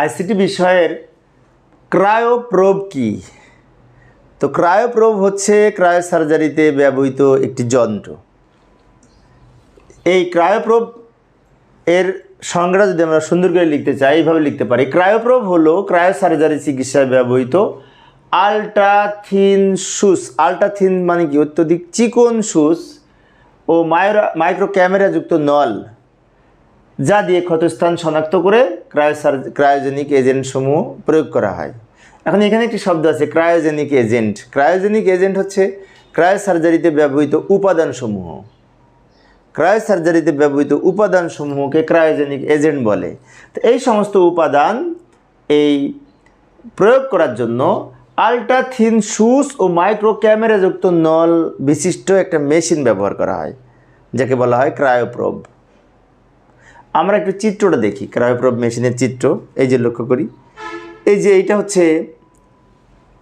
ICT বিষয়ের cryoprobe কি? তো ক্রায়োপ্রোব হচ্ছে ক্রায়ো সার্জারিতে ব্যবহৃত একটি যন্ত্র। এই ক্রায়োপ্রোব এর সংজ্ঞা যদি আমরা সুন্দর করে লিখতে চাই, এইভাবে লিখতে পারি। ক্রায়োপ্রোব হলো ক্রায়ো সার্জারি চিকিৎসায় ব্যবহৃত আল্ট্রাথিন সুস আল্ট্রাথিন মানে কি? অত্যধিক চিকন সুস ও মাইক্রো ক্যামেরাযুক্ত নল। যা দিয়ে ক্ষতস্থান শনাক্ত করে ক্রায়োসার ক্রায়োজেনিক এজেন্ট সমূহ প্রয়োগ করা হয়। এখন এখানে একটি শব্দ আছে, ক্রায়োজেনিক এজেন্ট। ক্রায়োজেনিক এজেন্ট হচ্ছে ক্রায়ো সার্জারিতে ব্যবহৃত উপাদানসমূহ। ক্রায়ো সার্জারিতে ব্যবহৃত উপাদানসমূহকে ক্রায়োজেনিক এজেন্ট বলে। তো এই সমস্ত উপাদান এই প্রয়োগ করার জন্য আল্ট্রা থিন শুস ও মাইক্রো ক্যামেরাযুক্ত নল বিশিষ্ট একটা মেশিন ব্যবহার করা হয়, যাকে বলা হয় ক্রায়োপ্রোব। আমরা একটু চিত্রটা দেখি, ক্রায়োপ্রোব মেশিনের চিত্র, এই যে লক্ষ্য করি। এই যে এইটা হচ্ছে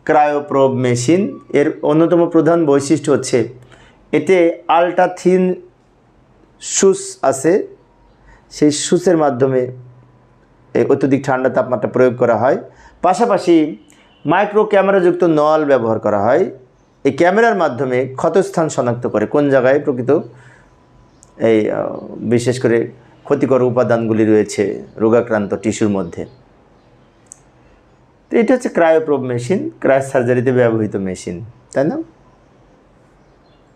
ক্রায়োপ্রোব মেশিন, এর অন্যতম প্রধান বৈশিষ্ট্য হচ্ছে এতে আল্ট্রা থিন শুস আছে, সেই শুসের মাধ্যমে এই অত্যধিক ঠান্ডা তাপমাত্রা প্রয়োগ করা হয়। পাশাপাশি মাইক্রো ক্যামেরাযুক্ত নল ব্যবহার করা হয়। এই ক্যামেরার মাধ্যমে ক্ষতস্থান শনাক্ত করে, কোন জায়গায় প্রকৃত এই বিশেষ করে ক্ষতিকর উপাদানগুলি রয়েছে, রোগাক্রান্ত টিস্যুর মধ্যে। তো এটা হচ্ছে ক্রায়োপ্রোব মেশিন ক্রায় সার্জারিতে ব্যবহৃত মেশিন, তাই না?